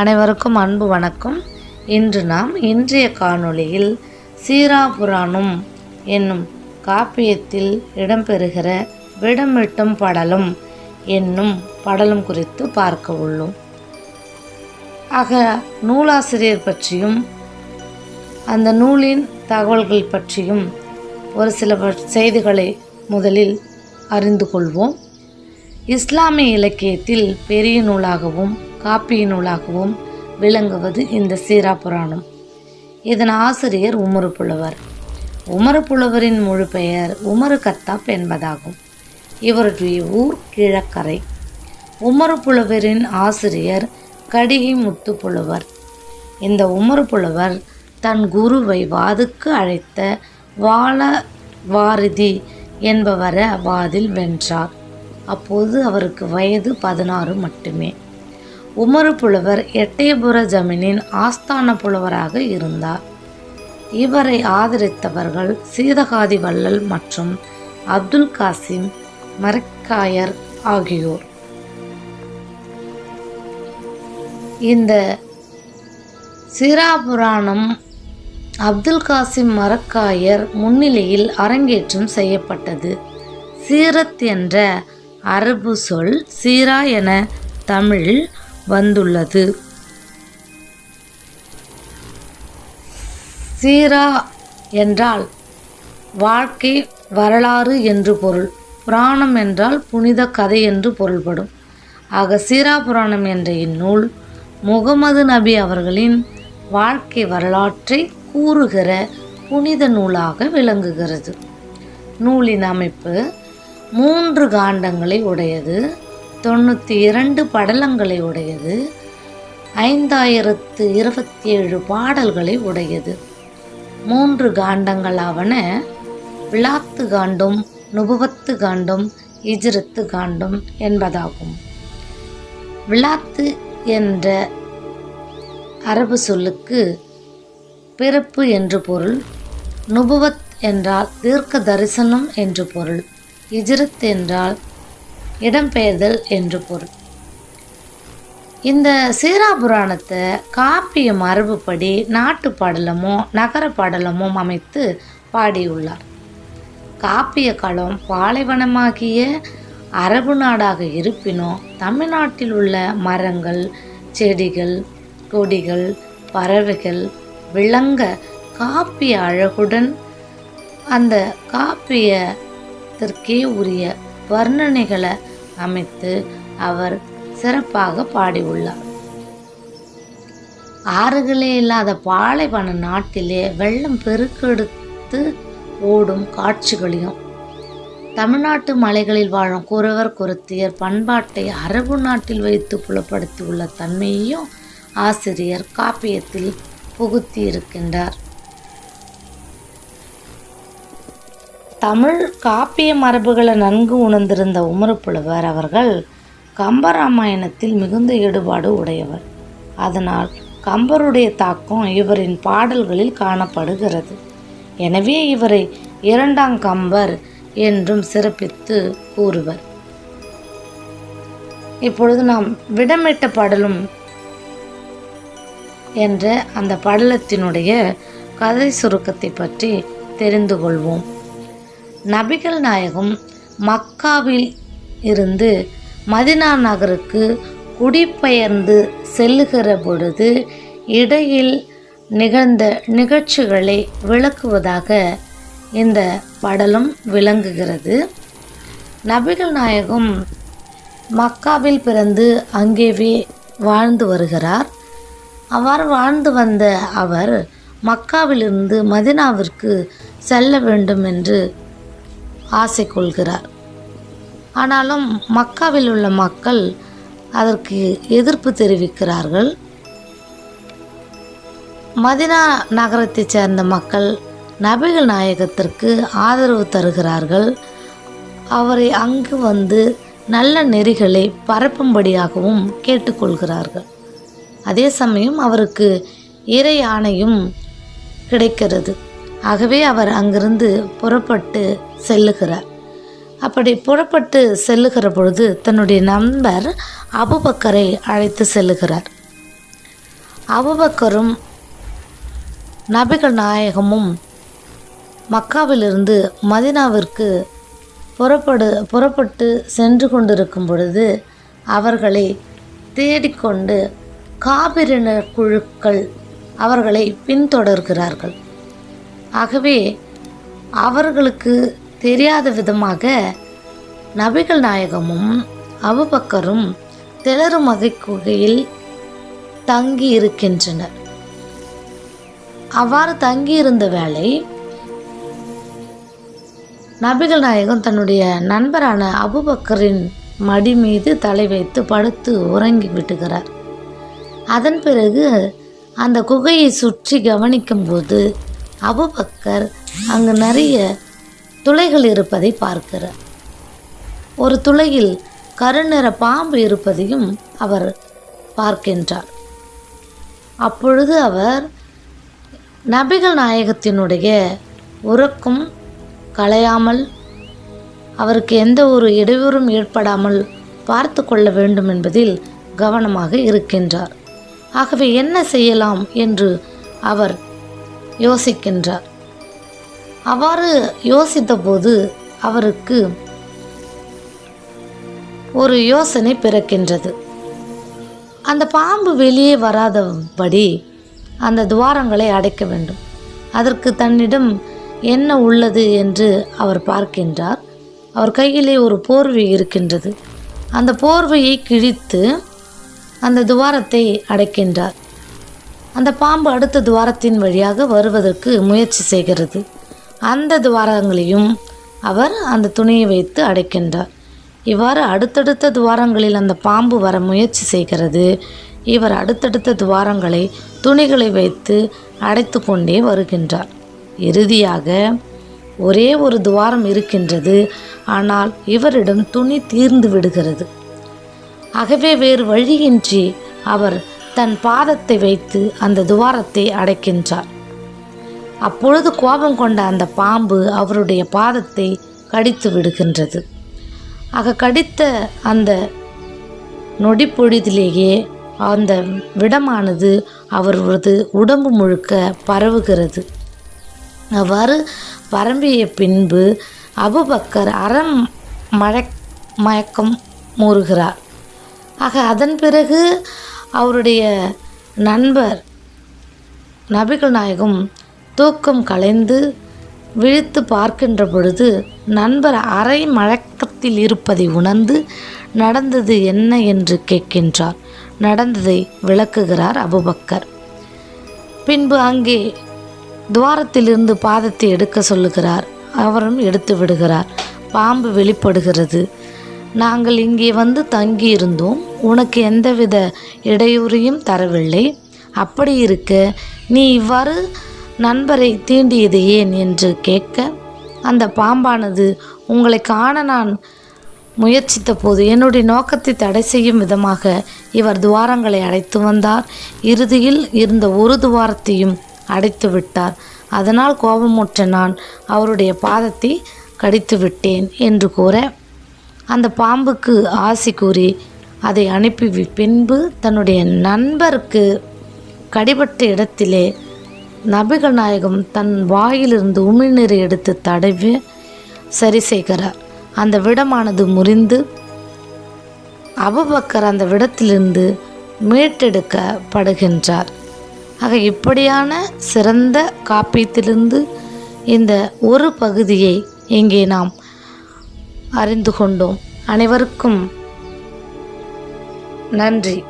அனைவருக்கும் அன்பு வணக்கம். இன்று நாம் இன்றைய காணொளியில் சீரா புராணம் என்னும் காப்பியத்தில் இடம்பெறுகிற விடமிட்டும் படலம் என்னும் படலும் குறித்து பார்க்க உள்ளோம். ஆக நூலாசிரியர் பற்றியும் அந்த நூலின் தகவல்கள் பற்றியும் ஒரு சில செய்திகளை முதலில் அறிந்து கொள்வோம். இஸ்லாமிய இலக்கியத்தில் பெரிய நூலாகவும் காப்பிய நூலாகவும் விளங்குவது இந்த சீரா புராணம். இதன் ஆசிரியர் உமரு புலவர். உமரு புலவரின் முழு பெயர் உமரு கத்தாப் என்பதாகும். இவருடைய ஊர் கிழக்கரை. உமரு புலவரின் ஆசிரியர் கடிகை முத்து புலவர். இந்த உமரு புலவர் தன் குருவை வாதுக்கு அழைத்த வாழ வாரிதி என்பவரை வாதில் வென்றார். அப்போது அவருக்கு வயது பதினாறு மட்டுமே. உமறு புலவர் எட்டயபுர ஜமீனின் ஆஸ்தான புலவராக இருந்தார். இவரை ஆதரித்தவர்கள் சீதகாதி வள்ளல் மற்றும் அப்துல் காசிம் மரக்காயர் ஆகியோர். இந்த சிராபுராணம் அப்துல் காசிம் மரக்காயர் முன்னிலையில் அரங்கேற்றம் செய்யப்பட்டது. சீரத் என்ற அரபு சொல் சீரா என தமிழில் வந்துள்ளது. சீரா என்றால் வாழ்க்கை வரலாறு என்று பொருள். புராணம் என்றால் புனித கதை என்று பொருள்படும். ஆக சீரா புராணம் என்ற இந்நூல் முகமது நபி அவர்களின் வாழ்க்கை வரலாற்றை கூறுகிற புனித நூலாக விளங்குகிறது. நூலின் அமைப்பு மூன்று காண்டங்களை உடையது தொண்ணூற்றி இரண்டு படலங்களை உடையது ஐந்தாயிரத்து இருபத்தி ஏழு பாடல்களை உடையது. மூன்று காண்டங்களாவன விழாத்து காண்டும் நுபுவத்து காண்டும் இஜ்ரத்து காண்டும் என்பதாகும். விளாத்து என்ற அரபு சொல்லுக்கு பிறப்பு என்று பொருள் நுபுவத் என்றால் தீர்க்க தரிசனம் என்று பொருள். இஜ்ரத் என்றால் இடம்பெயர்தல் என்று பொருள். இந்த சீரா புராணத்தை காப்பிய மரபுப்படி நாட்டு பாடலமோ நகர பாடலமோ அமைத்து பாடியுள்ளார். காப்பிய களம் பாலைவனமாகிய அரபு நாடாக இருப்பினும் தமிழ்நாட்டில் உள்ள மரங்கள் செடிகள் கொடிகள் பறவைகள் விளங்க காப்பிய அழகுடன் அந்த காப்பியத்திற்கே உரிய வர்ணனைகளை அமைத்து அவர் சிறப்பாக பாடியுள்ளார். ஆறுகளே இல்லாத பாலைவன நாட்டிலே வெள்ளம் பெருக்கெடுத்து ஓடும் காட்சிகளையும் தமிழ்நாட்டு மலைகளில் வாழும் குறவர் குருத்தியர் பண்பாட்டை அரபு நாட்டில் வைத்து புலப்படுத்தியுள்ள தன்மையையும் ஆசிரியர் காப்பியத்தில் புகுத்தியிருக்கின்றார். தமிழ் காப்பிய மரபுகளை நன்கு உணர்ந்திருந்த உமரப்புலவர் அவர்கள் கம்பராமாயணத்தில் மிகுந்த ஈடுபாடு உடையவர். அதனால் கம்பருடைய தாக்கம் இவரின் பாடல்களில் காணப்படுகிறது. எனவே இவரை இரண்டாம் கம்பர் என்றும் சிறப்பித்து கூறுவர். இப்பொழுது நாம் விடமிட்ட பாடலும் என்ற அந்த படலத்தினுடைய கதை சுருக்கத்தை பற்றி தெரிந்து கொள்வோம். நபிகள் நாயகம் மக்காவில் இருந்து மதினா நகருக்கு குடிபெயர்ந்து செல்லுகிற பொழுது இடையில் நிகழ்ந்த நிகழ்ச்சிகளை விளக்குவதாக இந்த படலம் விளங்குகிறது. நபிகள் நாயகம் மக்காவில் பிறந்து அங்கேவே வாழ்ந்து வருகிறார். அவ்வாறு வாழ்ந்து வந்த அவர் மக்காவிலிருந்து மதினாவிற்கு செல்ல வேண்டும் என்று ஆசை கொள்கிறார் ஆனாலும் மக்காவில் உள்ள மக்கள் அதற்கு எதிர்ப்பு தெரிவிக்கிறார்கள். மதினா நகரத்தைச் சேர்ந்த மக்கள் நபிகள் நாயகத்திற்கு ஆதரவு தருகிறார்கள். அவரை அங்கு வந்து நல்ல நெறிகளை பரப்பும்படியாகவும் கேட்டுக்கொள்கிறார்கள். அதே சமயம் அவருக்கு இறை ஆணையும் கிடைக்கிறது. ஆகவே அவர் அங்கிருந்து புறப்பட்டு செல்லுகிறார். அப்படி புறப்பட்டு செல்லுகிற பொழுது தன்னுடைய நண்பர் அபுபக்கரை அழைத்து செல்லுகிறார். அபுபக்கரும் நபிகள் நாயகமும் மக்காவிலிருந்து மதினாவிற்கு புறப்படு புறப்பட்டு சென்று கொண்டிருக்கும் பொழுது அவர்களை தேடிக்கொண்டு காபிரின குழுக்கள் அவர்களை பின்தொடர்கிறார்கள். ஆகவே அவர்களுக்கு தெரியாத விதமாக நபிகள் நாயகமும் அபுபக்கரும் தெளறுமகை குகையில் தங்கி இருக்கின்றனர் அவ்வாறு தங்கியிருந்த வேளை நபிகள் நாயகம் தன்னுடைய நண்பரான அபுபக்கரின் மடி மீது தலை வைத்து படுத்து உறங்கி விட்டுகிறார் அதன் பிறகு அந்த குகையை சுற்றி கவனிக்கும்போது அபுபக்கர் அங்கு நிறைய துளைகள் இருப்பதை பார்க்கிறார். ஒரு துளையில் கருநிற பாம்பு இருப்பதையும் அவர் பார்க்கின்றார். அப்பொழுது அவர் நபிகள் நாயகத்தினுடைய உறக்கம் களையாமல் அவருக்கு எந்த ஒரு இடையூறும் ஏற்படாமல் பார்த்து கொள்ள வேண்டும் என்பதில் கவனமாக இருக்கின்றார். ஆகவே என்ன செய்யலாம் என்று அவர் யோசிக்கின்றார். அவ்வாறு யோசித்தபோது அவருக்கு ஒரு யோசனை பிறக்கின்றது. அந்த பாம்பு வெளியே வராதபடி அந்த துவாரங்களை அடைக்க வேண்டும். அதற்கு தன்னிடம் என்ன உள்ளது என்று அவர் பார்க்கின்றார். அவர் கையிலே ஒரு போர்வை இருக்கின்றது. அந்த போர்வையை கிழித்து அந்த துவாரத்தை அடைக்கின்றார். அந்த பாம்பு அடுத்த துவாரத்தின் வழியாக வருவதற்கு முயற்சி செய்கிறது. அந்த துவாரங்களையும் அவர் அந்த துணியை வைத்து அடைக்கின்றார். இவ்வாறு அடுத்தடுத்த துவாரங்களில் அந்த பாம்பு வர முயற்சி செய்கிறது. இவர் அடுத்தடுத்த துவாரங்களை துணிகளை வைத்து அடைத்து கொண்டே வருகின்றார். இறுதியாக ஒரே ஒரு துவாரம் இருக்கின்றது. ஆனால் இவரிடம் துணி தீர்ந்து விடுகிறது. ஆகவே வேறு வழியின்றி அவர் தன் பாதத்தை வைத்து அந்த துவாரத்தை அடைக்கின்றார். அப்பொழுது கோபம் கொண்ட அந்த பாம்பு அவருடைய பாதத்தை கடித்து விடுகின்றது. ஆக கடித்த அந்த நொடிப்பொழுதிலேயே அந்த விடமானது அவரது உடம்பு முழுக்க பரவுகிறது. அவ்வாறு பரம்பிய பின்பு அபுபக்கர் அறம் மழை மயக்கம் மூறுகிறார். ஆக அதன் பிறகு அவருடைய நண்பர் நபிகள் நாயகம் தூக்கம் கலைந்து விழித்து பார்க்கின்ற பொழுது நண்பர் அரை மழக்கத்தில் இருப்பதை உணர்ந்து நடந்தது என்ன என்று கேட்கின்றார். நடந்ததை விளக்குகிறார் அபுபக்கர். பின்பு அங்கே துவாரத்திலிருந்து பாதத்தை எடுக்க சொல்லுகிறார். அவரும் எடுத்து விடுகிறார். பாம்பு வெளிப்படுகிறது. நாங்கள் இங்கே வந்து தங்கியிருந்தோம். உனக்கு எந்தவித இடையூறையும் தரவில்லை. அப்படி இருக்க நீ இவ்வாறு நண்பரை தீண்டியது ஏன் என்று கேட்க அந்த பாம்பானது உங்களை காண நான் முயற்சித்த போது என்னுடைய நோக்கத்தை தடை செய்யும் விதமாக இவர் துவாரங்களை அடைத்து வந்தார். இறுதியில் இருந்த ஒரு துவாரத்தையும் அடைத்து விட்டார். அதனால் கோபமுற்ற நான் அவருடைய பாதத்தை கடித்து விட்டேன் என்று கூற அந்த பாம்புக்கு ஆசி கூறி அதை அனுப்பி பின்பு தன்னுடைய நண்பருக்கு கடிபட்ட இடத்திலே நபிகள் நாயகம் தன் வாயிலிருந்து உமிழ்நீரை எடுத்து தடவி சரி செய்கிறார் அந்த விடமானது முறிந்து அபுபக்கர் அந்த விடத்திலிருந்து மீட்டெடுக்கப்படுகின்றார். ஆக இப்படியான சிறந்த காப்பீத்திலிருந்து இந்த ஒரு பகுதியை இங்கே நாம் அறிந்து கொண்டோம். அனைவருக்கும் நன்றி.